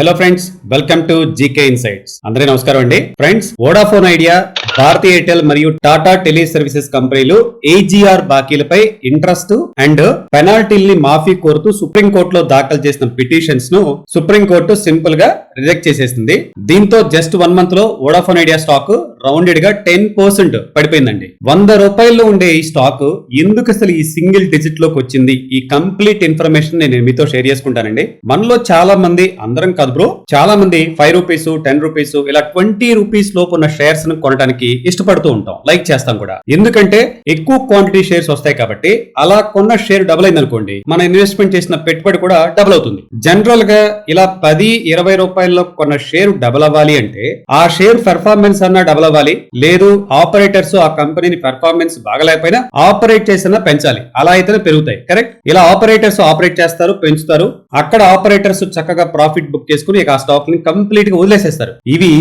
Hello friends welcome to GK insights అందరి నమస్కారం అండి. Friends Vodafone Idea Bharti Airtel మరియు టాటా టెలి సర్వీసెస్ కంపెనీలు ఏజీఆర్ బాకీలపై ఇంట్రెస్ట్ అండ్ పెనాల్టీల్ని మాఫీ కోరుతూ సుప్రీంకోర్టులో దాఖలు చేసిన పిటిషన్స్ను సుప్రీం కోర్టు సింపుల్గా రిజెక్ట్ చేసేసింది. దీంతో జస్ట్ వన్ మంత్లో వోడాఫోన్ ఐడియా స్టాక్ రౌండెడ్గా టెన్ పర్సెంట్ పడిపోయిందండి. వంద రూపాయల్లో ఉండే ఈ స్టాక్ ఎందుకు అసలు ఈ సింగిల్ డిజిట్లోకి వచ్చింది? ఈ కంప్లీట్ ఇన్ఫర్మేషన్ నేను మీతో షేర్ చేసుకుంటానండి. మనలో చాలా మంది అందరం కాదు బ్రో చాలా మంది ఫైవ్ రూపీస్ టెన్ రూపీస్ ఇలా ట్వంటీ రూపీస్ లోపు ఉన్న షేర్స్ను కొనడానికి ఇష్టపడుతూ ఉంటాం లైక్ చేస్తాం కూడా. ఎందుకంటే ఎక్కువ క్వాంటిటీ షేర్స్ వస్తాయి కాబట్టి అలా కొన్న షేర్ డబుల్ అయింది అనుకోండి మన ఇన్వెస్ట్మెంట్ చేసిన పెట్టుబడి కూడా డబుల్ అవుతుంది. జనరల్గా ఇలా పది ఇరవై రూపాయల్లో కొన్న షేర్ డబుల్ అవ్వాలి అంటే ఆ షేర్ పెర్ఫార్మెన్స్ అన్నా డబుల్ అవ్వాలి లేదు ఆపరేటర్స్ ఆ కంపెనీని పెర్ఫార్మెన్స్ బాగలేకపోయినా ఆపరేట్ చేసినా పెంచాలి. అలా అయితేనే పెరుగుతాయి కరెక్ట్? ఇలా ఆపరేటర్స్ ఆపరేట్ చేస్తారు పెంచుతారు అక్కడ ఆపరేటర్స్ చక్కగా ప్రాఫిట్ బుక్ చేసుకుని ఇక ఆ స్టాక్ని కంప్లీట్గా వదిలేసేస్తారు. ఇవి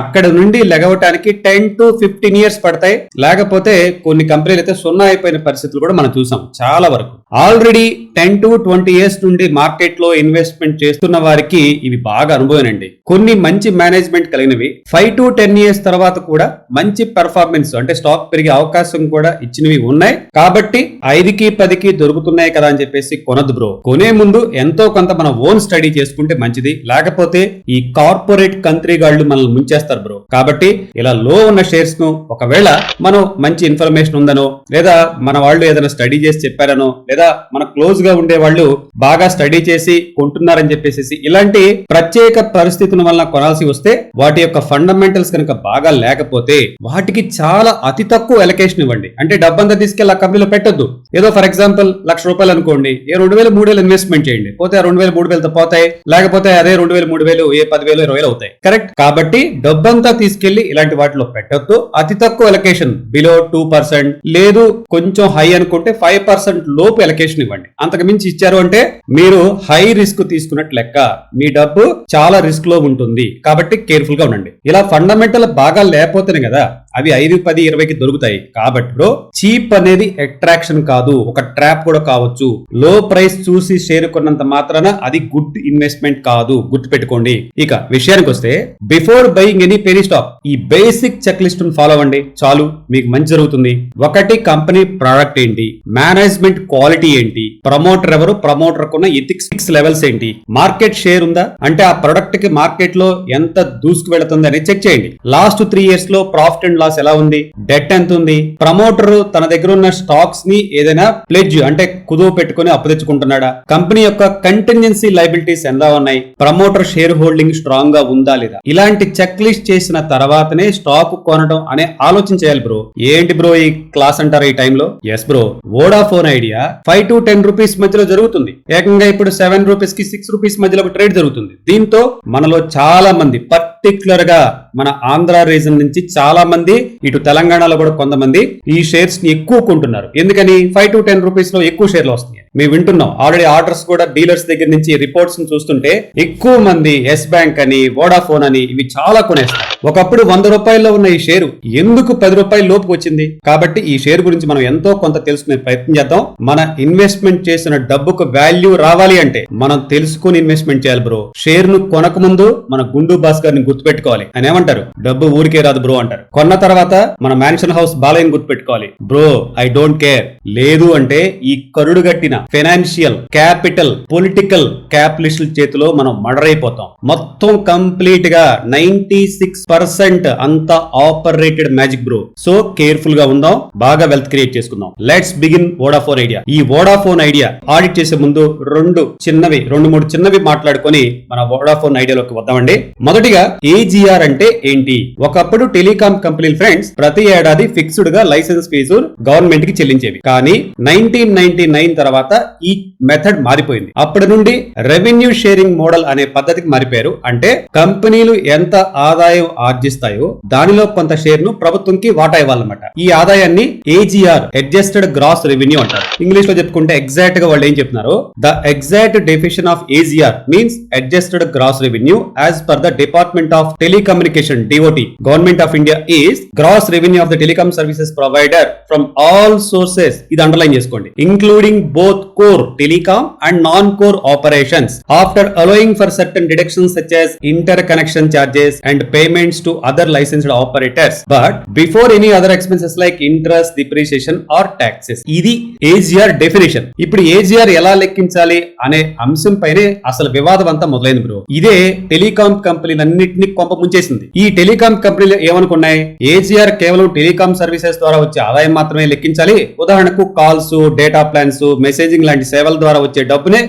అక్కడ నుండి లెగవటానికి టెన్ టు ఫిఫ్టీన్ ఇయర్స్ పడతాయి. లేకపోతే కొన్ని కంపెనీలు అయితే సున్నా అయిపోయిన పరిస్థితులు కూడా మనం చూసాం చాలా వరకు. Already ten to twenty years నుండి మార్కెట్లో ఇన్వెస్ట్మెంట్ చేస్తున్న వారికి ఇవి బాగా అనుభవనండి కొన్ని మంచి మేనేజ్మెంట్ కలిగినవి ఫైవ్ టు టెన్ ఇయర్స్ తర్వాత కూడా మంచి పెర్ఫార్మెన్స్ అంటే స్టాక్ పెరిగే అవకాశం కూడా ఇచ్చినవి ఉన్నాయి. కాబట్టి ఐదుకి పదికి దొరుకుతున్నాయి కదా అని చెప్పేసి కొనదు బ్రో. కొనే ముందు ఎంతో కొంత మన ఓన్ స్టడీ చేసుకుంటే మంచిది. లేకపోతే ఈ కార్పొరేట్ కంట్రీ గాళ్ళు మనల్ని ముంచేస్తారు బ్రో. కాబట్టి ఇలా లో ఉన్న షేర్స్ను ఒకవేళ మనం మంచి ఇన్ఫర్మేషన్ ఉందనో లేదా మన వాళ్ళు ఏదైనా స్టడీ చేసి చెప్పారనో లేదా మన క్లోజ్గా ఉండే వాళ్ళు బాగా స్టడీ చేసి కొంటున్నారని చెప్పేసి ఇలాంటి ప్రత్యేక పరిస్థితుల వలన కొనాల్సి వస్తే వాటి యొక్క ఫండమెంటల్స్ కనుక బాగా లేకపోతే వాటికి చాలా అతి తక్కువ ఎలకేషన్ ఇవ్వండి. అంటే డబ్బంతా తీసుకెళ్ళి ఆ కంపెనీలో పెట్టొద్దు. ఏదో ఫర్ ఎగ్జాంపుల్ లక్ష రూపాయలు అనుకోండి ఏ రెండు వేలు మూడు వేలు ఇన్వెస్ట్మెంట్ చేయండి. పోతే రెండు వేలు మూడు వేలతో పోతాయి లేకపోతే అదే రెండు వేలు మూడు వేలు ఏ పది వేలు ఇరవై వేలు అవుతాయి. కరెక్ట్ కాబట్టి డబ్బంతా తీసుకెళ్ళి ఇలాంటి వాటిలో పెట్టొద్దు. అతి తక్కువ ఎలకేషన్ బిలో టూ పర్సెంట్ లేదు కొంచెం హై అనుకుంటే ఫైవ్ పర్సెంట్ లోపు ఎలకేషన్ ఇవ్వండి. అంతకు మించి ఇచ్చారు అంటే మీరు హై రిస్క్ తీసుకున్నట్టు లెక్క. మీ డబ్బు చాలా రిస్క్లో ఉంటుంది. కాబట్టి కేర్ఫుల్గా ఉండండి. ఇలా ఫండమెంటల్ బాగా లేకపోతేనే కదా అవి ఐదు పది ఇరవైకి దొరుకుతాయి. కాబట్టి బ్రో చీప్ అనేది అట్రాక్షన్ కాదు. ఒక ట్రాప్ కూడా కావచ్చు. లో ప్రైస్ చూసి షేర్ కొన్నంత మాత్రాన అది గుడ్ ఇన్వెస్ట్మెంట్ కాదు. గుర్తు పెట్టుకోండి ఇక విషయానికి వస్తే before buying any penny stock ఈ బేసిక్ చెక్ లిస్ట్ ఫాలో అవ్వండి. చాలు మీకు మంచి జరుగుతుంది. ఒకటి కంపెనీ ప్రోడక్ట్ ఏంటి? మేనేజ్మెంట్ క్వాలిటీ ఏంటి? ప్రమోటర్ ఎవరు? ప్రమోటర్ కున్న ఎథిక్స్ లెవెల్స్ ఏంటి? మార్కెట్ షేర్ ఉందా? అంటే ఆ ప్రొడక్ట్కి మార్కెట్లో ఎంత దూసుకు వెళుతుంది అని చెక్ చేయండి. లాస్ట్ త్రీ ఇయర్స్లో ప్రాఫిట్ అండ్ లాస్ ఎలా ఉంది? డెట్ ఎంత ఉంది? ప్రమోటర్ తన దగ్గర ఉన్న స్టాక్స్ని ఏదైనా ప్లెడ్జ్ అంటే కుదువ పెట్టుకుని అప్పు తెచ్చుకుంటున్నాడా? కంపెనీ యొక్క కంటింజెన్సీ లైబిలిటీస్ ఎలా ఉన్నాయి? ప్రమోటర్ షేర్ హోల్డింగ్ స్ట్రాంగ్గా ఉందా లేదా? ఇలాంటి చెక్ లిస్ట్ చేసిన తర్వాతనే స్టాక్ కొనడం అనే ఆలోచన చేయాలి బ్రో. ఏంటి బ్రో ఈ క్లాస్ అంటారు ఈ టైంలో yes bro Vodafone Idea five to ten rupees మధ్యలో జరుగుతుంది. ఏకంగా ఇప్పుడు సెవెన్ రూపీస్కి సిక్స్ రూపీస్ మధ్యలో ఒక ట్రేడ్ జరుగుతుంది. దీంతో మనలో చాలా మంది పర్టికులర్ గా మన ఆంధ్ర రీజన్ నుంచి చాలా మంది ఇటు తెలంగాణలో కూడా కొంతమంది ఈ షేర్స్ని ఎక్కువ కొంటున్నారు. ఎందుకని? ఫైవ్ టు టెన్ రూపీస్లో ఎక్కువ షేర్లు వస్తున్నాయి. మేము వింటున్నాం. ఆల్రెడీ ఆర్డర్స్ కూడా డీలర్స్ దగ్గర నుంచి రిపోర్ట్స్ చూస్తుంటే ఎక్కువ మంది ఎస్ బ్యాంక్ అని వోడాఫోన్ అని ఇవి చాలా కొనేస్తారు. ఒకప్పుడు వంద రూపాయల్లో ఉన్న ఈ షేరు ఎందుకు పది రూపాయల లోపు వచ్చింది? కాబట్టి ఈ షేర్ గురించి మనం ఎంతో కొంత తెలుసుకునే ప్రయత్నం చేద్దాం. మన ఇన్వెస్ట్మెంట్ చేసిన డబ్బుకు వాల్యూ రావాలి అంటే మనం తెలుసుకుని ఇన్వెస్ట్మెంట్ చేయాలి బ్రో షేర్ను కొనక ముందు మన గుండు భాస్కర్ని గుర్తుపెట్టుకోవాలి. అని ఏమంటారు? డబ్బు ఊరికే రాదు బ్రో అంటారు. కొన్న తర్వాత మన మ్యాన్షన్ హౌస్ బాలయ్యని గుర్తుపెట్టుకోవాలి. బ్రో ఐ డోంట్ కేర్ లేదు అంటే ఈ కరుడు గట్టిన ఫైనాన్షియల్ క్యాపిటల్ పొలిటికల్ క్యాపిటలిస్టుల చేతిలో మనం మడరైపోతాం అయిపోతాం. మొత్తం కంప్లీట్గా నైన్టీ సిక్స్ పర్సెంట్ అంతా ఆపరేటెడ్ మ్యాజిక్ బ్రో. సో కేర్ఫుల్గా ఉందాం బాగా వెల్త్ క్రియేట్ చేసుకుందాం. Let's begin Vodafone Idea. ఈ వోడాఫోన్ ఐడియా ఆడిట్ చేసే ముందు రెండు చిన్నవి రెండు మూడు చిన్నవి మాట్లాడుకొని మన వోడాఫోన్ ఐడియాలోకి వద్దామండి. మొదటిగా ఏజీఆర్ అంటే ఏంటి? ఒకప్పుడు టెలికాం కంపెనీ ఫ్రెండ్స్ ప్రతి ఏడాది ఫిక్స్డ్గా లైసెన్స్ ఫీజు గవర్నమెంట్కి చెల్లించేవి. కానీ నైన్టీన్ నైన్టీ నైన్ తర్వాత ఈ మెథడ్ మారిపోయింది. అప్పటి నుండి రెవెన్యూ షేరింగ్ మోడల్ అనే పద్ధతికి మారిపోయారు. అంటే కంపెనీలు ఎంత ఆదాయం ఆర్జిస్తాయో దానిలో కొంత షేర్ను ప్రభుత్వంకి వాటా ఇవ్వాలన్నమాట. ఈ ఆదాయాన్ని ఏజీఆర్ అడ్జస్టెడ్ గ్రాస్ రెవెన్యూ అంటారు. ఇంగ్లీష్లో చెప్పుకుంటే ఎగ్జాక్ట్గా వాళ్ళు ఏం చెప్తున్నారు the exact definition of AGR means adjusted gross revenue as per the department of telecommunication DOT government of India is gross revenue of the telecom services provider from all sources ఇది underline చేసుకోండి. Including both both core telecom and non-core operations after allowing for certain deductions such as interconnection charges and payments to other licensed operators but before any other expenses like interest depreciation or taxes ఇది AGR definition ఇప్పుడు AGR ఎలా లెక్కించాలి అనే అంశం పైనే అసలు వివాదం అంతా మొదలైంది బ్రో ఇదే టెలికాం కంపెనీలన్నింటినీ కొంప ముంచేసింది ఈ టెలికాం కంపెనీలు ఏమనుకున్నాయి ఏజిఆర్ కేవలం టెలికాం సర్వీసెస్ ద్వారా వచ్చే ఆదాయం మాత్రమే లెక్కించాలి ఉదాహరణకు calls data plans message messaging లాంటి సేవల ద్వారా వచ్చే డబ్బునే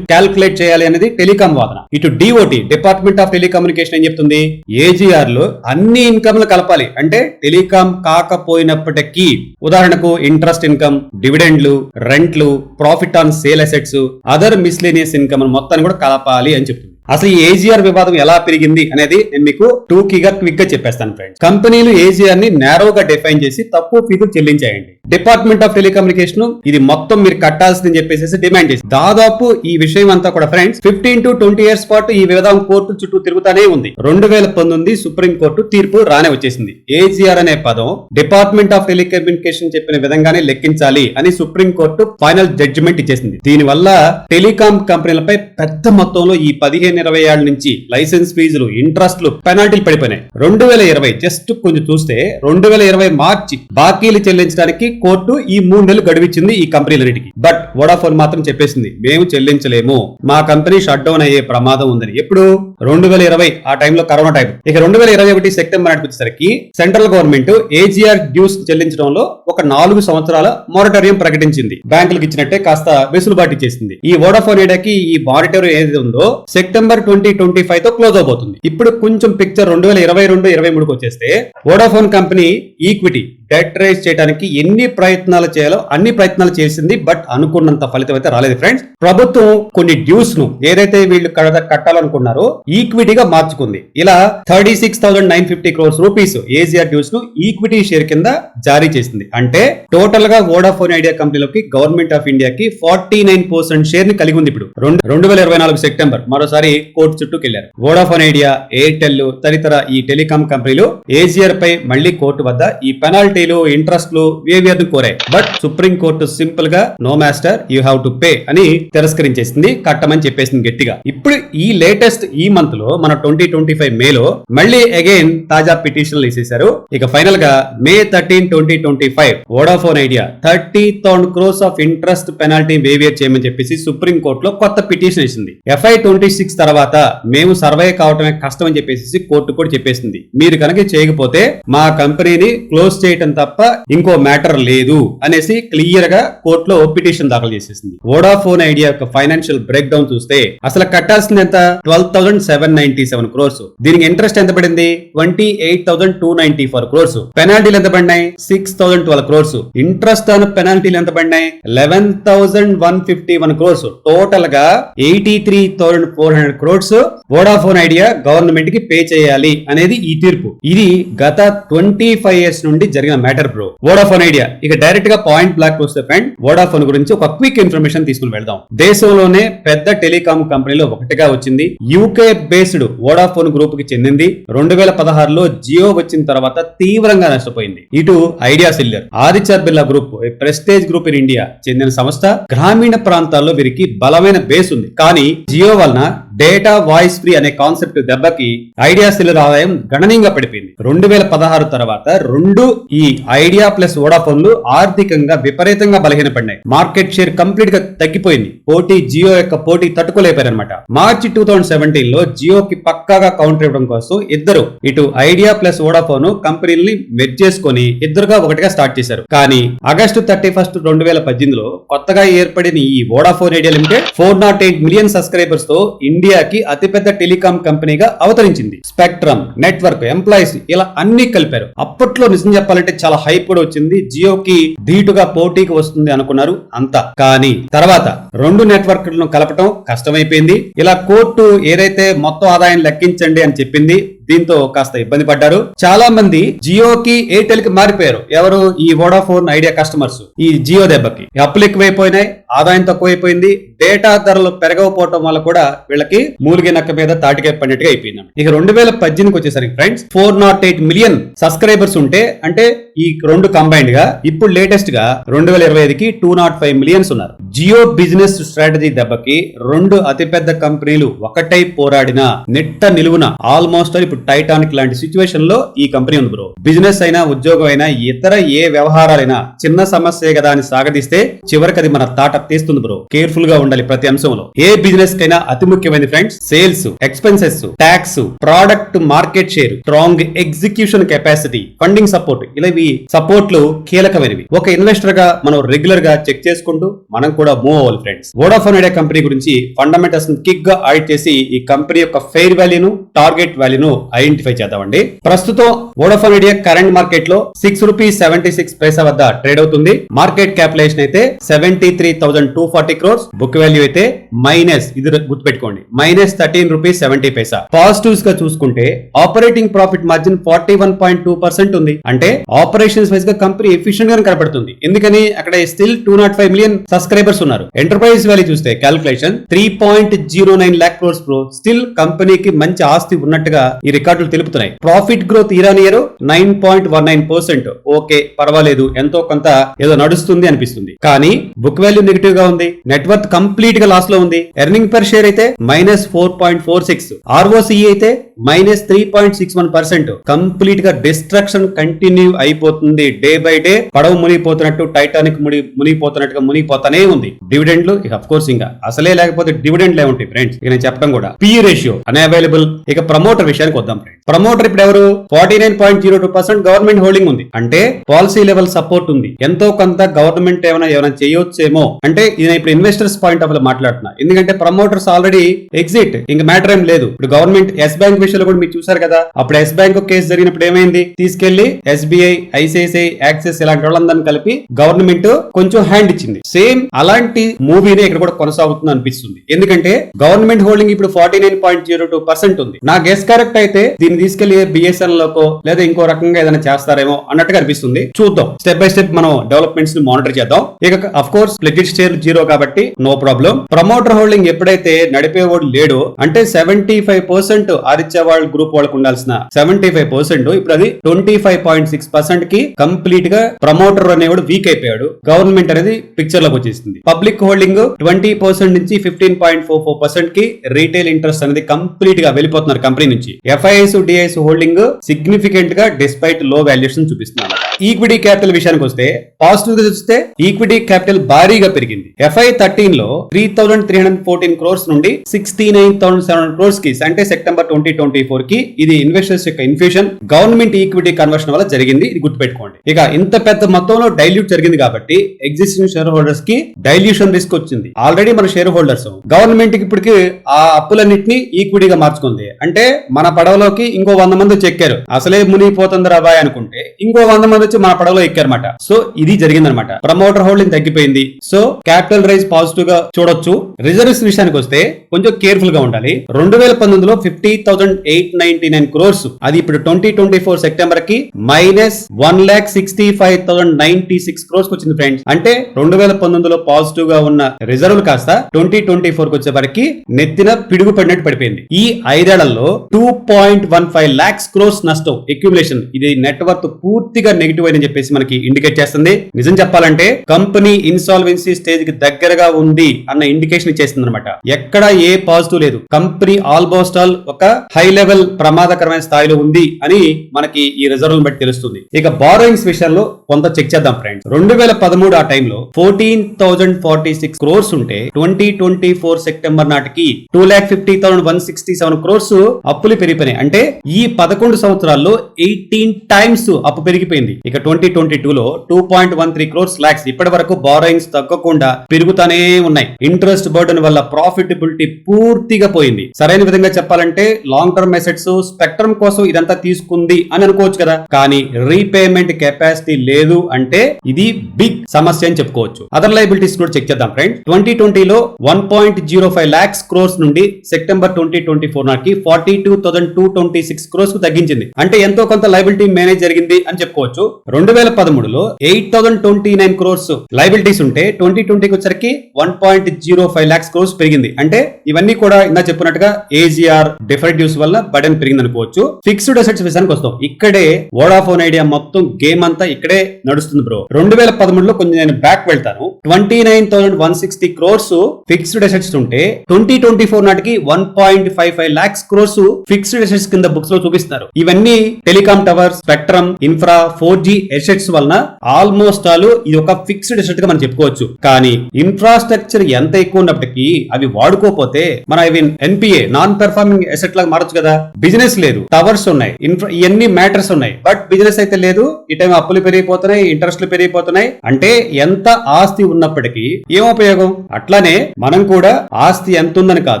క్యాల్కులేట్ చేయాలి అనేది టెలికాం వాదన. ఇటు డిఓటి డిపార్ట్మెంట్ ఆఫ్ టెలికమ్యూనికేషన్ ఏం చెప్తుంది? ఏజీఆర్లో అన్ని ఇన్కమ్లు కలపాలి. అంటే టెలికాం కాకపోయినప్పటికీ ఉదాహరణకు ఇంట్రెస్ట్ ఇన్కమ్ డివిడెండ్లు రెంట్లు profit on sale assets other miscellaneous income మొత్తాన్ని కూడా కలపాలి అని చెప్తుంది. అసలు ఈ ఏజీఆర్ వివాదం ఎలా పెరిగింది అనేది నేను మీకు టూ కిగా క్విక్గా చెప్పేస్తాను ఫ్రెండ్స్ కంపెనీలు ఏజీఆర్ని నేరోగా డిఫైన్ చేసి తక్కువ ఫీజులు చెల్లించాయండి. డిపార్ట్మెంట్ ఆఫ్ టెలికమ్యూనికేషన్ ఇది మొత్తం మీరు కట్టాల్సిందని చెప్పేసి డిమాండ్ చేసి దాదాపు ఈ విషయం అంతా కూడా friends fifteen to twenty years పాటు ఈ వివాదం కోర్టు చుట్టూ తిరుగుతానే ఉంది. రెండు వేల పంతొమ్మిది సుప్రీం కోర్టు తీర్పు రానే వచ్చేసింది. ఏజీఆర్ అనే పదం డిపార్ట్మెంట్ ఆఫ్ టెలికమ్యూనికేషన్ చెప్పిన విధంగానే లెక్కించాలి అని సుప్రీం కోర్టు ఫైనల్ జడ్జిమెంట్ ఇచ్చేసింది. దీనివల్ల టెలికాం కంపెనీలపై పెద్ద మొత్తంలో ఈ పదిహేను ఇరవై ఏళ్ళ నుంచి లైసెన్స్ ఫీజులు ఇంట్రెస్ట్లు పెనాల్టీలు పడిపోయినాయి. రెండు వేల ఇరవై జస్ట్ కొంచెం చూస్తే రెండు వేల ఇరవై మార్చి బాకీలు చెల్లించడానికి కోర్టు ఈ మూడు నెలలు గడువిచ్చింది ఈ కంపెనీలన్నిటికీ బట్ వోడాఫోన్ మాత్రం చెప్పేసింది మేము చెల్లించలేము. మా కంపెనీ షట్ డౌన్ అయ్యే ప్రమాదం ఉందని. ఎప్పుడు? రెండు వేల ఇరవై ఆ టైంలో కరోనా టైం. ఇక రెండు వేల ఇరవై ఒకటి సెప్టెంబర్ నాటికి వచ్చేసరికి సెంట్రల్ గవర్నమెంట్ ఏజీఆర్ డ్యూస్ చెల్లించడంలో ఒక నాలుగు సంవత్సరాల మొరటోరియం ప్రకటించింది. బ్యాంకులకు ఇచ్చినట్టే కాస్త వెసులుబాటు చేసింది. ఈ వోడాఫోన్ ఏడాకి ఈ మారిటోరియం ఏది ఉందో సెప్టెంబర్ ట్వంటీ ట్వంటీ ఫైవ్తో క్లోజ్ అవబోతుంది. ఇప్పుడు కొంచెం పిక్చర్ రెండు వేల ఇరవై రెండు ఇరవై మూడుకి వచ్చేస్తే Vodafone company equity debt raise చేయడానికి ఎన్ని ప్రయత్నాలు చేయాలో అన్ని ప్రయత్నాలు చేసింది బట్ అనుకున్నంత ఫలితం అయితే రాలేదు ఫ్రెండ్స్ ప్రభుత్వం కొన్ని డ్యూస్ను ఏదైతే వీళ్ళు కట్టాలనుకున్నారో ఈక్విటీగా మార్చుకుంది. ఇలా thirty six thousand nine fifty crores rupees AGR డ్యూస్ను equity share కింద జారీ చేసింది. అంటే టోటల్గా వోడాఫోన్ ఐడియా కంపెనీలోకి గవర్నమెంట్ ఆఫ్ ఇండియాకి ఫార్టీ నైన్ పర్సెంట్ షేర్ని కలిగి ఉంది ఇప్పుడు. రెండు రెండు వేల ఇరవై నాలుగు సెప్టెంబర్ మరోసారి కోర్టు చుట్టూకి వెళ్ళారు వోడాఫోన్ ఐడియా ఎయిర్టెల్ తదితర ఈ టెలికాం కంపెనీలు ఏజిఆర్ పై మళ్ళీ కోర్టు వద్ద ఈ పెనాల్టీ పెనాల్టీలు ఇంట్రెస్ట్లు వేవియర్ కోరాయి బట్ సుప్రీం కోర్టు సింపుల్గా no master you have to pay అని తిరస్కరించేసింది కట్టమని చెప్పేసింది గట్టిగా. ఇప్పుడు ఈ లేటెస్ట్ ఈ మంత్లో మన ట్వంటీ ట్వంటీ ఫైవ్ మేలో మళ్ళీ అగైన్ తాజా పిటిషన్లు వేసేశారు. ఇక ఫైనల్గా May thirteen twenty twenty five Vodafone Idea thirty thousand crores of interest penalty waiver చేయమని చెప్పేసి సుప్రీం కోర్టులో కొత్త పిటిషన్ వేసింది. ఎఫ్ఐ ట్వంటీ సిక్స్ తర్వాత మేము సర్వే కావటమే కష్టం అని చెప్పేసి కోర్టు కూడా చెప్పేసింది. మీరు కనుక చేయకపోతే మా కంపెనీని క్లోజ్ చేయటం తప్ప ఇంకో మ్యాటర్ లేదు అనేసి క్లియర్గా కోర్టులో పిటిషన్ దాఖలు చేసేసింది. వోడాఫోన్ ఐడియా యొక్క ఫైనాన్షియల్ బ్రేక్ డౌన్ చూస్తే అసలు కట్టాల్సింది ఎంత? Twelve thousand seven ninety seven crores దీనికి ఇంట్రెస్ట్ ఎంత పడింది? Twenty eight thousand two ninety four crores పెనాల్టీలు ఎంత పడినాయి? Six thousand twelve crores interest అను పెనాల్టీలు ఎంత పడినాయి? Eleven thousand one fifty one crores టోటల్గా eighty three thousand four hundred crores Vodafone Idea గవర్నమెంట్కి పే చేయాలి అనేది ఈ తీర్పు. ఇది గత ట్వంటీ ఫైవ్ ఇయర్స్ నుండి జరిగిన మ్యాటర్ బ్రో వోడాఫోన్ ఐడియా ఇక డైరెక్ట్గా పాయింట్ బ్లాక్ వస్తే ఫ్రెండ్ వోడాఫోన్ గురించి ఒక క్విక్ ఇన్ఫర్మేషన్ తీసుకుని వెళ్దాం. దేశంలోనే పెద్ద టెలికాం కంపెనీలో ఒకటిగా వచ్చింది. యూకే బేస్డ్ వోడాఫోన్ గ్రూప్కి చెందింది. రెండు వేల పదహారులో జియో వచ్చిన తర్వాత తీవ్రంగా నష్టపోయింది. ఇటు Idea cellular Aditya Birla group prestige group in India చెందిన సంస్థ గ్రామీణ ప్రాంతాల్లో వీరికి బలమైన బేస్ ఉంది. కానీ జియో వలన డేటా వాయిస్ ఫ్రీ అనే కాన్సెప్ట్ దెబ్బకి ఐడియా సెల్యులర్ ఆదాయం గణనీయంగా పడిపోయింది. రెండు వేల పదహారు తర్వాత రెండు ఈ ఐడియా ప్లస్ వోడాఫోన్లు ఆర్థికంగా విపరీతంగా బలహీనపడినాయి. మార్కెట్ షేర్ కంప్లీట్గా తగ్గిపోయింది. పోటీ జియో యొక్క పోటీ తట్టుకోలేపారనమాట మార్చి టూ థౌసండ్ సెవెంటీన్లో జియో కి పక్కాగా కౌంటర్ ఇవ్వడం కోసం ఇద్దరు ఇటు ఐడియా ప్లస్ వోడాఫోన్ కంపెనీల్ని మెర్జ్ చేసుకొని ఇద్దరుగా ఒకటిగా స్టార్ట్ చేశారు. కానీ ఆగస్టు థర్టీ ఫస్ట్ రెండు వేల పద్దెనిమిదిలో కొత్తగా ఏర్పడిన ఈ Vodafone Idea limited four nought eight million సబ్స్క్రైబర్స్తో India ఇండియాకి అతిపెద్ద టెలికాం కంపెనీగా అవతరించింది. స్పెక్ట్రమ్ నెట్వర్క్ ఎంప్లాయీస్ ఇలా అన్ని కలిపారు. అప్పట్లో నిజం చెప్పాలంటే చాలా హైప్ కూడా వచ్చింది. జియోకి ధీటుగా పోటీకి వస్తుంది అనుకున్నారు అంతా. కానీ తర్వాత రెండు నెట్వర్క్లను కలపటం కష్టమైపోయింది. ఇలా కోర్టు ఏదైతే మొత్తం ఆదాయం లెక్కించండి అని చెప్పింది దీంతో కాస్త ఇబ్బంది పడ్డారు. చాలా మంది జియోకి ఎయిర్టెల్కి మారిపోయారు. ఎవరు? ఈ వోడాఫోన్ ఐడియా కస్టమర్స్. ఈ జియో దెబ్బకి. అప్పులు ఎక్కువైపోయినాయి ఆదాయం తక్కువైపోయింది డేటా ధరలు పెరగకపోవటం వల్ల కూడా వీళ్ళకి మూలిగే నక్క మీద తాటికే పడినట్టుగా అయిపోయింది ఇక రెండు వేల పద్దెనిమిదికి వచ్చేసరికి friends four nought eight million subscribers ఉంటే అంటే ఈ రెండు కంబైన్డ్గా ఇప్పుడు లేటెస్ట్గా రెండు వేల ఇరవై ఐదుకి టూ నాట్ ఫైవ్ మిలియన్స్ ఉన్నారు. జియో బిజినెస్ స్ట్రాటజీ దెబ్బకి రెండు అతిపెద్ద కంపెనీలు ఒకటై పోరాడిన నెట్ట నిలువున ఆల్మోస్ట్ ఇప్పుడు టైటానిక్ లాంటి సిచ్యువేషన్లో ఈ కంపెనీ ఉంది బ్రో. బిజినెస్ అయినా ఉద్యోగం అయినా ఇతర ఏ వ్యవహారాలైనా చిన్న సమస్యే కదా అని సాగదీస్తే చివరికి అది మన తాట తీస్తుంది బ్రో. కేర్ఫుల్గా ఉండాలి ప్రతి అంశంలో. ఏ బిజినెస్ కైనా అతి ముఖ్యమైన friends sales expenses tax product market share strong execution capacity funding support ఇలా ఇవి సపోర్ట్లు కీలకమైనవి. ఒక ఇన్వెస్టర్గా మనం రెగ్యులర్గా చెక్ చేసుకుంటూ మనం కూడా మూవ్ అవ్వాలి ఫ్రెండ్స్ వోడాఫోన్ ఐడియా కంపెనీ గురించి ఫండమెంటల్స్ కిక్గా ఆడిట్ చేసి ఈ కంపెనీ యొక్క ఫెయిర్ వాల్యూను టార్గెట్ వాల్యూను ఐడెంటిఫై చేద్దామండి. ప్రస్తుతం వోడాఫోన్ ఐడియా కరెంట్ మార్కెట్లో six rupees seventy six paisa వద్ద ట్రేడ్ అవుతుంది. మార్కెట్ క్యాపిటలైజేషన్ అయితే seventy three thousand two forty crores book value అయితే మైనస్ ఇది గుర్తుపెట్టుకోండి minus thirteen rupees seventy paisa పాజిటివ్స్గా చూసుకుంటే operating profit margin forty one point two percent ఉంది. అంటే ఆపరేషన్స్ వైజ్గా కంపెనీ ఎఫిషియెంట్గా కనబడుతుంది ఎందుకని? అక్కడ still two nought five million subscribers ఉన్నారు ఎంటర్ప్రైజ్ వాల్యూ చూస్తే calculation three point zero nine lakh crores pro still కంపెనీకి మంచి ఆస్తి ఉన్నట్టుగా ఈ రికార్డులు తెలుపుతున్నాయి. Profit growth Iran year nine point one nine percent okay పర్వాలేదు. ఎంతో కొంత ఏదో నడుస్తుంది అనిపిస్తుంది. కానీ బుక్ వాల్యూ నెగిటివ్గా ఉంది. నెట్వర్క్ కంప్లీట్గా లాస్లో ఉంది. ఎర్నింగ్ పర్ షేర్ అయితే minus four point four six ROCE అయితే minus three point six one percent కంప్లీట్గా డిస్ట్రక్షన్ కంటిన్యూ అయిపోతుంది. డే బై డే పడవ మునిగిపోతున్నట్టు టైటానిక్ ముని మునిగిపోతున్నట్టుగా మునిగిపోతానే ఉంది. డివిడెండ్లు ఇక అఫ్ కోర్స్ ఇంకా అసలే లేకపోతే డివిడెండ్లు ఏముంటాయి ఫ్రెండ్స్ ఇక నేను చెప్పడం కూడా. పి రేషియో అన్అవైలబుల్ ఇక ప్రమోటర్ విషయానికి వద్దాం ఫ్రెండ్స్ ప్రమోటర్ ఇప్పుడు ఎవరు? Forty nine point zero two percent government holding ఉంది. అంటే పాలసీ లెవెల్ సపోర్ట్ ఉంది. ఎంతో కొంత గవర్నమెంట్ ఏమైనా ఏమైనా చేయొచ్చేమో. అంటే ఇది నేను ఇప్పుడు ఇన్వెస్టర్స్ పాయింట్ ఆఫ్లో మాట్లాడుతున్నా. ఎందుకంటే ప్రమోటర్స్ ఆల్రెడీ ఎగ్జిట్ ఇంకా మ్యాటర్ ఏం లేదు. ఇప్పుడు గవర్నమెంట్ ఎస్ బ్యాంక్ విషయంలో కూడా మీరు చూసారు కదా. అప్పుడు ఎస్ బ్యాంక్ కేసు జరిగినప్పుడు ఏమైంది? తీసుకెళ్ళి ఎస్బీఐ ఐసిఐసిఐ యాక్సిస్ ఇలాంటి వాళ్ళందరినీ కలిపి గవర్నమెంట్ కొంచెం హ్యాండ్ ఇచ్చింది. సేమ్ అలాంటి మూవీనే ఇక్కడ కూడా కొనసాగుతుంది అనిపిస్తుంది. ఎందుకంటే గవర్నమెంట్ హోల్డింగ్ ఇప్పుడు forty nine point zero two percent ఉంది. నా గెస్ కరెక్ట్ అయితే దీన్ని తీసుకెళ్ళి బిఎస్ఎన్ లోకో లేదా ఇంకో రకంగా ఏదైనా చేస్తారేమో అన్నట్టుగా అనిపిస్తుంది. చూద్దాం. స్టెప్ బై స్టెప్ మనం డెవలప్మెంట్స్ని మానిటర్ చేద్దాం. ఇక of course pledged share zero కాబట్టి నో ప్రాబ్లం ప్రమోటర్ హోల్డింగ్ ఎప్పుడైతే నడిపేవాడు లేడు అంటే సెవెంటీ ఫైవ్ పర్సెంట్ ఆదిత్య వాళ్ళ గ్రూప్ వాళ్ళకు ఉండాల్సిన సెవెంటీ ఫైవ్ పర్సెంట్ ఇప్పుడు అది ట్వంటీ ఫైవ్ పాయింట్ సిక్స్ పర్సెంట్కి కంప్లీట్గా ప్రమోటర్ అనేవాడు వీక్ అయిపోయాడు. గవర్నమెంట్ అనేది పిక్చర్లోకి వచ్చేసింది. పబ్లిక్ హోల్డింగ్ ట్వంటీ పర్సెంట్ నుంచి ఫిఫ్టీన్ పాయింట్ ఫోర్ ఫోర్ పర్సెంట్కి రీటైల్ ఇంట్రెస్ట్ అనేది కంప్లీట్గా వెళ్ళిపోతున్నారు కంపెనీ నుంచి. ఎఫ్ఐఎస్ డిఐఎస్ హోల్డింగ్ సిగ్నిఫికెంట్గా డిస్పైట్లో వాల్యుయేషన్ చూపిస్తున్నారు. ఈక్విటీ క్యాపిటల్ విషయానికి వస్తే పాజిటివ్గా చూస్తే ఈక్విటీ క్యాపిటల్ భారీగా పెరిగింది. FY థర్టీన్లో three thousand three hundred fourteen crores నుండి sixty nine thousand seven hundred క్రోర్స్కి అంటే సెప్టెంబర్ ట్వంటీ ట్వంటీ ఫోర్కి ఇది ఇన్వెస్టర్స్ యొక్క ఇన్ఫ్యూషన్ గవర్నమెంట్ ఈక్విటీ కన్వర్షన్ వల్ల జరిగింది. ఇది గుర్తుపెట్టుకోండి. ఇక ఇంత పెద్ద మొత్తంలో డైల్యూట్ జరిగింది కాబట్టి ఎగ్జిస్టింగ్ షేర్ హోల్డర్స్కి డైల్యూషన్ రిస్క్ వచ్చింది. ఆల్రెడీ మన షేర్ హోల్డర్స్ గవర్నమెంట్కి ఇప్పటికి ఆ అప్పులన్నింటినీ ఈక్విటీగా మార్చుకుంది. అంటే మన పడవలోకి ఇంకో వంద మంది చెక్కారు. అసలే మునిగిపోతుంది రాబాయ్ అనుకుంటే ఇంకో వంద మంది వచ్చి మన పడవలో ఎక్కారన్నమాట. సో ఇది జరిగిందనమాట ప్రమోటర్ హోల్డింగ్ తగ్గిపోయింది. సో క్యాపిటల్ రైజ్ పాజిటివ్గా చూడొచ్చు. రిజర్వ్స్ విషయానికి వస్తే కొంచెం కేర్ఫుల్గా ఉండాలి. రెండు వేల పంతొమ్మిదిలో fifty thousand eight ninety nine crores. అది ఇప్పుడు twenty twenty four సెప్టెంబర్కి minus one lakh sixty five thousand ninety six crores వచ్చింది ఫ్రెండ్స్. అంటే రెండు వేల పంతొమ్మిదిలో పాజిటివ్గా ఉన్న రిజర్వ్ కాస్త ట్వంటీ ట్వంటీ ఫోర్ వచ్చే వరకు నెత్తిన పిడుగు పడినట్టు పడిపోయింది. ఈ ఐదేళ్ళలో two point one five lakhs crores నష్టం. ఎక్యుములేషన్ ఇది నెట్వర్క్ పూర్తిగా నెగిటివ్ అని చెప్పేసి మనకి ఇండికేట్ చేస్తుంది. నిజం చెప్పాలంటే కంపెనీ ఇన్సాల్వెన్సీ స్టేజ్కి దగ్గరగా ఉంది అన్న ఇండికేషన్ ఇచ్చేస్తుంది అనమాట ఎక్కడ ఏ పాజిటివ్ లేదు. కంపెనీ ఆల్మోస్ట్ ఆల్ ఒక హై లెవెల్ ప్రమాదకరమైన స్థాయిలో ఉంది అని మనకి ఈ రిజర్వ్ బట్టి తెలుస్తుంది. ఇక బారోయింగ్స్ విషయంలో కొంత చెక్ చేద్దాం ఫ్రెండ్స్ రెండు వేల పదమూడు ఆ టైంలో fourteen thousand forty six crores ఉంటే ట్వంటీ ట్వంటీ ఫోర్ సెప్టెంబర్ నాటికి two lakh fifty thousand one sixty seven crores అప్పులు పెరిగిపోయినాయి. అంటే ఈ పదకొండు సంవత్సరాల్లో ఎయిటీన్ టైమ్స్ అప్పు పెరిగిపోయింది. ఇక ట్వంటీ ట్వంటీ టూ లో two point one three crores lakhs ఇప్పటి వరకు బారోయింగ్స్ తగ్గకుండా పెరుగుతానే ఉన్నాయి. ఇంట్రెస్ట్ బర్డన్ వల్ల ప్రాఫిటబిలిటీ పూర్తిగా పోయింది. సరైన విధంగా చెప్పాలంటే లాంగ్ టర్మ్ అసెట్స్ స్పెక్ట్రమ్ కోసం ఇదంతా తీసుకుంది అని అనుకోవచ్చు కదా. కానీ రీపేమెంట్ కెపాసిటీ లేదు అంటే ఇది బిగ్ సమస్య అని చెప్పుకోవచ్చు. అదర్ లైబిలిటీస్ కూడా చెక్ చేద్దాం ఫ్రెండ్ ట్వంటీ ట్వంటీలో one point zero five lakhs crores నుండి సెప్టెంబర్ ట్వంటీ ట్వంటీ ఫోర్ నాటికి forty two thousand two twenty six క్రోర్స్కు తగ్గించింది. అంటే ఎంతో కొంత లైబిలిటీ మేనేజ్ జరిగింది అని చెప్పుకోవచ్చు. రెండు వేల పదమూడులో eight thousand twenty nine crores liabilities ఉంటే ట్వంటీ ట్వంటీకి వచ్చరికి one point zero five lakhs crores పెరిగింది. అంటే ఇవన్నీ కూడా ఇందా చెప్పినట్టుగా ఏజీఆర్ డిఫరెంట్ డ్యూస్ వల్ల బడన్ పెరిగింది అనుకోవచ్చు ఫిక్స్డ్ అసెట్స్ విషయానికి వస్తాం. ఇక్కడే వోడాఫోన్ ఐడియా మొత్తం గేమ్ అంతా ఇక్కడే నడుస్తుంది బ్రో రెండు వేల పదమూడులో కొంచెం నేను బ్యాక్ వెళ్తాను. Twenty nine thousand one sixty crores fixed assets ఉంటే ట్వంటీ ట్వంటీ ఫోర్ నాటికి one point five five lakhs crores fixed assets కింద బుక్స్లో చూపిస్తారు. ఇవన్నీ telecom tower spectrum infra four G assets వలన ఆల్మోస్ట్ ఆల్ ఇది ఒక ఫిక్స్డ్ ఎసెట్గా మనం చెప్పుకోవచ్చు. కానీ ఇన్ఫ్రాస్ట్రక్చర్ ఎంత ఎక్కువ ఉన్నప్పటికీ అవి వాడుకోపోతే మన ఇవి ఎన్పిఏ నాన్ పెర్ఫార్మింగ్ ఎసెట్ లాగా మారచ్చు కదా. బిజినెస్ లేదు. టవర్స్ ఉన్నాయి. ఇన్ఫ్రా ఇవన్నీ మ్యాటర్స్ ఉన్నాయి. బట్ బిజినెస్ అయితే లేదు. ఈ టైం అప్పులు పెరిగిపోతున్నాయి ఇంట్రెస్ట్లు పెరిగిపోతున్నాయి. అంటే ఎంత ఆస్తి ఉన్నప్పటికీ ఏం ఉపయోగం? అట్లానే మనం కూడా ఆస్తి ఎంత ఉందని కాదు.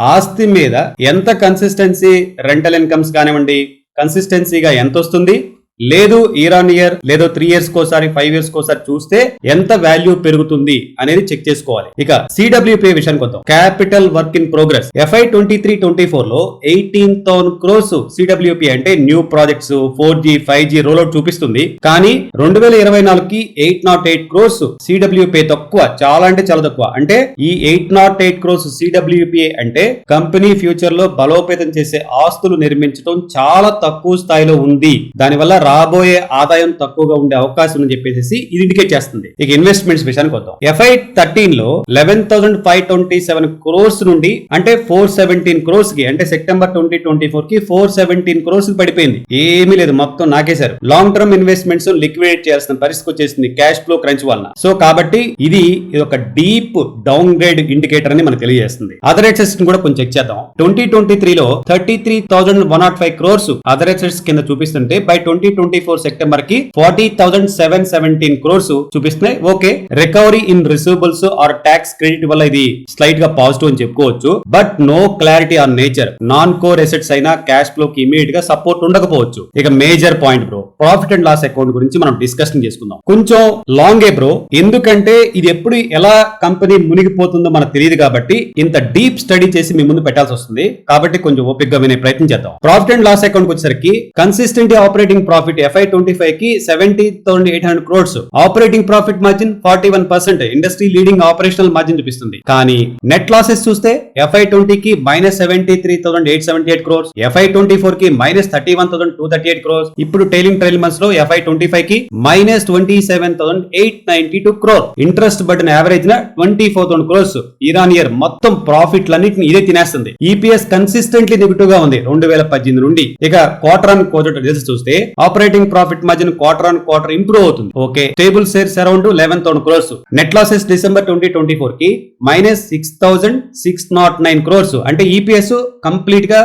ఆస్తి మీద ఎంత కన్సిస్టెన్సీ రెంటల్ ఇన్కమ్స్ కానివ్వండి కన్సిస్టెన్సీగా ఎంత వస్తుంది? లేదు ఇయర్ ఇయర్ లేదో త్రీ ఇయర్స్ కోసారి ఫైవ్ ఇయర్స్ కోసారి చూస్తే ఎంత వాల్యూ పెరుగుతుంది అనేది చెక్ చేసుకోవాలి. ఇక సిడబ్ల్యూపీ విషయానికి వద్దాం. Capital work in progress FY twenty three twenty ఫోర్లో ఎయిటీన్ థౌసండ్ క్రోస్ సిడబ్ల్యూపీ అంటే new projects four G five G rollout చూపిస్తుంది. కానీ రెండు వేల ఇరవై నాలుగుకి eight nought eight crores CWIP తక్కువ చాలా అంటే చాలా తక్కువ. అంటే ఈ eight nought eight crores CWIP అంటే కంపెనీ ఫ్యూచర్లో బలోపేతం చేసే ఆస్తులు నిర్మించడం చాలా తక్కువ స్థాయిలో ఉంది. దానివల్ల రాబోయే ఆదాయం తక్కువగా ఉండే అవకాశం అని చెప్పేసి ఇది ఇండికేట్ చేస్తుంది. ఇక ఇన్వెస్ట్మెంట్స్ విషయానికి వద్దాం. FY థర్టీన్లో eleven thousand five twenty seven crores నుండి అంటే ఫోర్ సెవెంటీన్ క్రోర్స్కి అంటే సెప్టెంబర్ ట్వంటీ ట్వంటీ ఫోర్కి ఫోర్ సెవెంటీన్ క్రోర్స్ పడిపోయింది. ఏమీ లేదు మొత్తం నాకేశారు. లాంగ్ టర్మ్ ఇన్వెస్ట్మెంట్స్ లిక్విడేట్ చేయాల్సిన పరిస్థితి వచ్చేసింది క్యాష్ ఫ్లో క్రంచ్ వలన. సో కాబట్టి ఇది ఇది ఒక డీప్ డౌన్ గ్రేడ్ ఇండికేటర్ అని మనకు తెలియజేస్తుంది. అదర్ ఎక్సెస్ కూడా కొంచెం చెక్ చేద్దాం. ట్వంటీ ట్వంటీ త్రీ లో thirty three thousand one nought five crores other excess కింద చూపిస్తుంటే by twenty twenty four సెప్టెంబర్కి forty thousand seven seventeen crores చూపిస్తున్నాయి. Okay recovery in receivables or tax credit వల్ల ఇది స్లైట్గా పాజిటివ్ అని చెప్పుకోవచ్చు. But no clarity on nature non core assets అయినా cash flow కి ఇమీడియట్గా సపోర్ట్ ఉండకపోవచ్చు. ఇక major point bro profit and loss account గురించి మనం డిస్కషన్ చేసుకుందాం. కొంచెం లాంగే బ్రో ఎందుకంటే ఇది ఎప్పుడు ఎలా కంపెనీ మునిగిపోతుందో మనకు తెలియదు కాబట్టి ఇంత డీప్ స్టడీ చేసి మీ ముందు పెట్టాల్సి వస్తుంది. కాబట్టి కొంచెం ఓపిక్గా వినే ప్రయత్నం చేద్దాం. ప్రాఫిట్ అండ్ లాస్ అకౌంట్ వచ్చేసరికి consistent operating profit profit FY twenty ఫైవ్కి seventy thousand eight hundred crores operating profit margin forty one percent industry leading operational margin చూపిస్తుంది. కానీ నెట్ లాసెస్ చూస్తే ఎఫ్ఐ ట్వంటీ కి minus seventy three thousand eight seventy eight crores FY twenty ఫోర్కి minus thirty one thousand two thirty eight crores ఇప్పుడు tiling trail మంత్స్లో FY twenty ఫైవ్కి minus twenty seven thousand eight ninety two crore interest burden average న twenty four thousand crores ఇరాన్ year మొత్తం ప్రాఫిట్లన్నిటిని ఇదే తినేస్తుంది. ఈపీఎస్ కన్సిస్టెంట్లీ నెగిటివ్గా ఉంది. రెండు వేల పద్దెనిమిది నుండి. ఇక క్వార్టర్ ఆన్ క్వార్టర్ రిజల్ట్స్ చూస్తే operating profit margin quarter on quarter improve అవుతుంది. Okay stable shares around eleven thousand crores net losses December twenty twenty ఫోర్కి minus six thousand six nought nine crores అంటే ఈపీఎస్ కంప్లీట్గా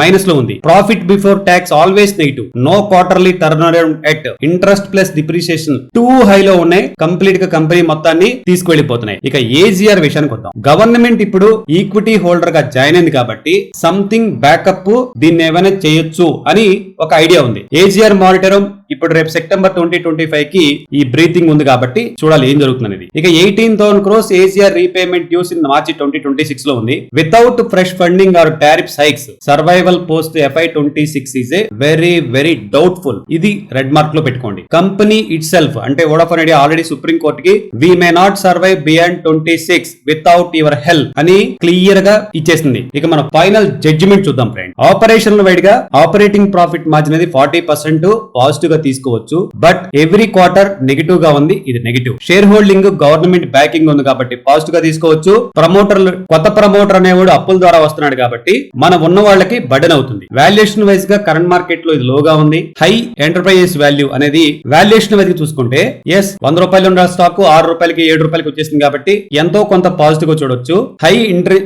మైనస్లో ఉంది. Profit before tax always negative no quarterly turn around at interest plus depreciation too high లో ఉన్నాయి. కంప్లీట్గా company మొత్తాన్ని తీసుకువెళ్ళిపోతున్నాయి. ఇక ఏజీఆర్ విషయానికి వద్దాం. గవర్నమెంట్ ఇప్పుడు ఈక్విటీ హోల్డర్గా జాయిన్ అయింది కాబట్టి సంథింగ్ బ్యాకప్ దీన్ని ఏమైనా చేయొచ్చు అని ఒక ఐడియా ఉంది. ఏజీఆర్ మానిటరం ఇప్పుడు రేపు సెప్టెంబర్ ట్వంటీ ట్వంటీ ఫైవ్కి ఈ బ్రీతింగ్ ఉంది కాబట్టి చూడాలి ఏం జరుగుతుంది అనేది. ఇక eighteen thousand crores AGR repayment dues in March twenty twenty సిక్స్లో ఉంది. Without fresh funding or tariff hikes survival post FY twenty six is a very very doubtful. ఇది రెడ్ మార్క్లో పెట్టుకోండి. కంపెనీ ఇట్ సెల్ఫ్ అంటే Vodafone Idea already Supreme కోర్ట్కి we may not survive beyond twenty six without your help అని క్లియర్గా ఇచ్చేసింది. ఇక మన final judgement చూద్దాం ఫ్రెండ్. ఆపరేషన్ వైడ్గా ఆపరేటింగ్ ప్రాఫిట్ మార్జిన్ అనేది ఫార్టీ పర్సెంట్ పాజిటివ్గా తీసుకోవచ్చు. బట్ ఎవ్రీ క్వార్టర్ నెగిటివ్గా ఉంది ఇది negative share holding government backing ఉంది కాబట్టి పాజిటివ్గా తీసుకోవచ్చు. ప్రమోటర్లు కొత్త ప్రమోటర్ అనేవాడు అప్పుల ద్వారా వస్తున్నాడు కాబట్టి మన ఉన్న వాళ్ళకి బడన్ అవుతుంది. వాల్యుయేషన్ వైజ్గా కరెంట్ మార్కెట్లో ఇది లోగా ఉంది. హై ఎంటర్ప్రైజెస్ వాల్యూ అనేది వాల్యుయేషన్ వైజ్ చూసుకుంటే ఎస్ వంద రూపాయలు ఉన్న స్టాక్ ఆరు రూపాయలకి ఏడు రూపాయలకి వచ్చేసింది కాబట్టి ఎంతో కొంత పాజిటివ్గా చూడొచ్చు. హై ఇంటర్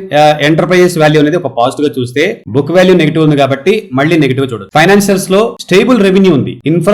ఎంటర్ప్రైజెస్ వాల్యూ అనేది ఒక పాజిటివ్గా చూస్తే బుక్ వాల్యూ నెగిటివ్ ఉంది కాబట్టి మళ్ళీ నెగిటివ్ చూడొచ్చు. ఫైనాన్షియల్స్లో స్టేబుల్ రెవెన్యూ ఉంది.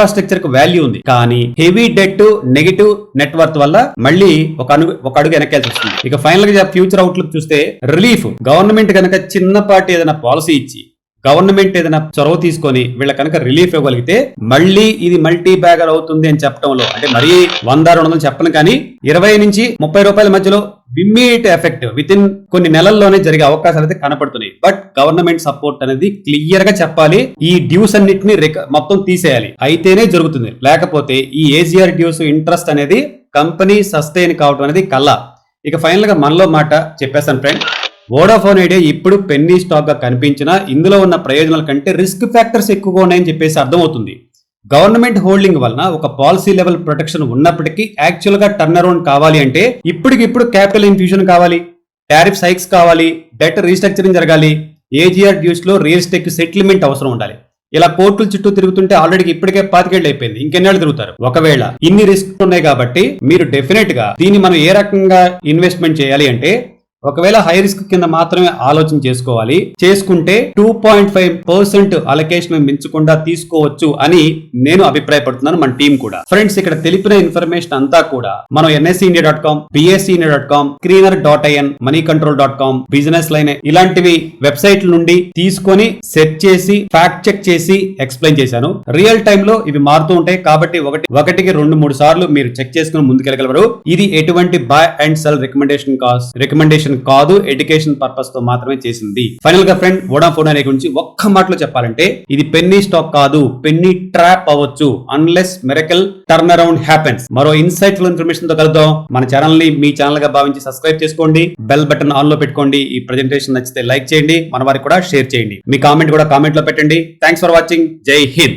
ఇన్ఫ్రాస్ట్రక్చర్కు వాల్యూ ఉంది. కానీ హెవీ డెట్ నెగిటివ్ నెట్వర్క్ వల్ల మళ్ళీ ఒక అడుగు ఒక అడుగు వెనకాల్సి వస్తుంది. ఇక ఫైనల్గా ఫ్యూచర్ అవుట్లుక్ చూస్తే రిలీఫ్ గవర్నమెంట్ కనుక చిన్నపాటి ఏదైనా పాలసీ ఇచ్చి గవర్నమెంట్ ఏదైనా చొరవ తీసుకొని వీళ్ళ కనుక రిలీఫ్ ఇవ్వగలిగితే మళ్ళీ ఇది మల్టీ బ్యాగర్ అవుతుంది అని చెప్పడంలో అంటే మరీ వంద రెండు వందలు చెప్పను కానీ ఇరవై నుంచి ముప్పై రూపాయల మధ్యలో ఇమ్మీడియట్ ఎఫెక్ట్ విత్ ఇన్ కొన్ని నెలల్లోనే జరిగే అవకాశాలు అయితే కనపడుతున్నాయి. బట్ గవర్నమెంట్ సపోర్ట్ అనేది క్లియర్గా చెప్పాలి. ఈ డ్యూస్ అన్నిటిని రిక- మొత్తం తీసేయాలి. అయితేనే జరుగుతుంది. లేకపోతే ఈ ఏజీఆర్ డ్యూస్ ఇంట్రెస్ట్ అనేది కంపెనీ సస్టైన్ కావడం అనేది కల్లా. ఇక ఫైనల్గా మనలో మాట చెప్పేస్తాను ఫ్రెండ్ వోడాఫోన్ ఐడియా ఇప్పుడు పెన్నీ స్టాక్గా కనిపించినా ఇందులో ఉన్న ప్రయోజనాల కంటే రిస్క్ ఫ్యాక్టర్స్ ఎక్కువగా ఉన్నాయని చెప్పేసి అర్థమవుతుంది. గవర్నమెంట్ హోల్డింగ్ వలన ఒక పాలసీ లెవెల్ ప్రొటెక్షన్ ఉన్నప్పటికీ యాక్చువల్గా టర్న్ అరౌండ్ కావాలి అంటే ఇప్పటికిప్పుడు క్యాపిటల్ ఇన్ఫ్యూషన్ కావాలి టారిఫ్ సైక్స్ కావాలి డెట్ రీస్ట్రక్చరింగ్ జరగాలి ఏజీఆర్ డ్యూస్లో రియల్ ఎస్టేట్ సెటిల్మెంట్ అవసరం ఉండాలి. ఇలా కోర్టుల చుట్టూ తిరుగుతుంటే ఆల్రెడీ ఇప్పటికే పాతికేళ్ళు అయిపోయింది ఇంకెన్నాళ్ళు తిరుగుతారు? ఒకవేళ ఇన్ని రిస్క్ ఉన్నాయి కాబట్టి మీరు డెఫినెట్గా దీన్ని మనం ఏ రకంగా ఇన్వెస్ట్మెంట్ చేయాలి అంటే ఒకవేళ హై రిస్క్ కింద మాత్రమే ఆలోచన చేసుకోవాలి. చేసుకుంటే two point five percent allocation మించకుండా తీసుకోవచ్చు అని నేను అభిప్రాయపడుతున్నాను మన టీం కూడా. ఫ్రెండ్స్ ఇక్కడ తెలిపిన ఇన్ఫర్మేషన్ అంతా కూడా మనం NSE India dot com BSE India dot com screener dot IN money control dot com business line ఇలాంటివి వెబ్సైట్ల నుండి తీసుకొని సెట్ చేసి ఫ్యాక్ట్ చెక్ చేసి ఎక్స్ప్లెయిన్ చేశాను. రియల్ టైమ్లో ఇవి మారుతూ ఉంటాయి కాబట్టి ఒకటి ఒకటికి రెండు మూడు సార్లు మీరు చెక్ చేసుకుని ముందుకెళ్ళగలరు. ఇది ఎటువంటి బై అండ్ సెల్ రికమెండేషన్ కాస్ రికమెండేషన్ కాదు ఎడ్యుకేషన్ పర్పస్తో మాత్రమే చేసింది. ఫైనల్గా ఫ్రెండ్ వోడాఫోన్ అనే గురించి ఒక్క మాటలో చెప్పాలంటే ఇది పెన్నీ స్టాక్ కాదు పెన్నీ ట్రాప్ అవ్వచ్చు unless miracle turn around happens మరో ఇన్సైట్ఫుల్ ఇన్ఫర్మేషన్తో కలుద్దాం. మన ఛానల్ని మీ ఛానల్గా భావించి సబ్స్క్రైబ్ చేసుకోండి. బెల్ బటన్ ఆన్లో పెట్టుకోండి. ఈ ప్రెజెంటేషన్ నచ్చితే లైక్ చేయండి. మన వారికి కూడా షేర్ చేయండి. మీ కామెంట్ కూడా కామెంట్లో పెట్టండి. థ్యాంక్స్ ఫర్ వాచింగ్ జై హింద్